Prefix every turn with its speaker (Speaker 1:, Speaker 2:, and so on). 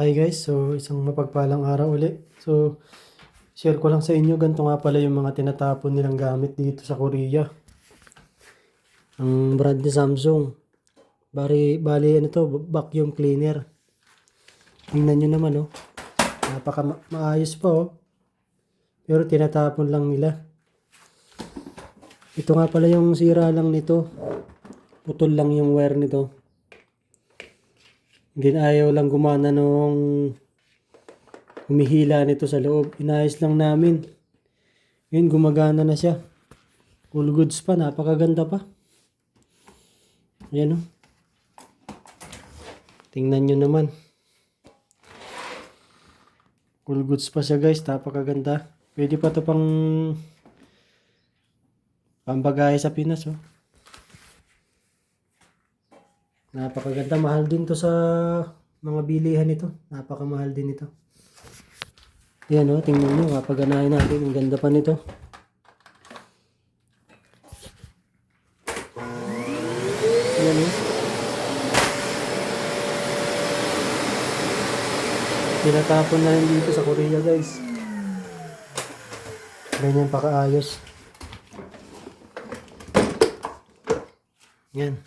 Speaker 1: Hi guys, so isang mapagpalang araw uli. So, share ko lang sa inyo, ganito nga pala yung mga tinatapon nilang gamit dito sa Korea. Ang brand ni Samsung. Bari, bali ano to, vacuum cleaner. Tingnan nyo naman oh. Napaka ma- maayos pa oh. Pero tinatapon lang nila. Ito nga pala yung sira lang nito. Putol lang yung wire nito. Hindi na ayaw lang gumana nung humihila nito sa loob. Inayos lang namin. Ngayon gumagana na siya. Cool goods pa. Napakaganda pa. Ayan o. Tingnan nyo naman. Cool goods pa siya guys. Napakaganda. Pwede pa to pang pambagay sa Pinas oh. Napakaganda. Mahal din to sa mga bilihan nito. Napakamahal din ito. Yan o, tingnan nyo. Kapaganahin natin. Ang ganda pa nito. Yan o. Tinatapon na rin dito sa Korea guys. Ganyan pa kaayos. Yan.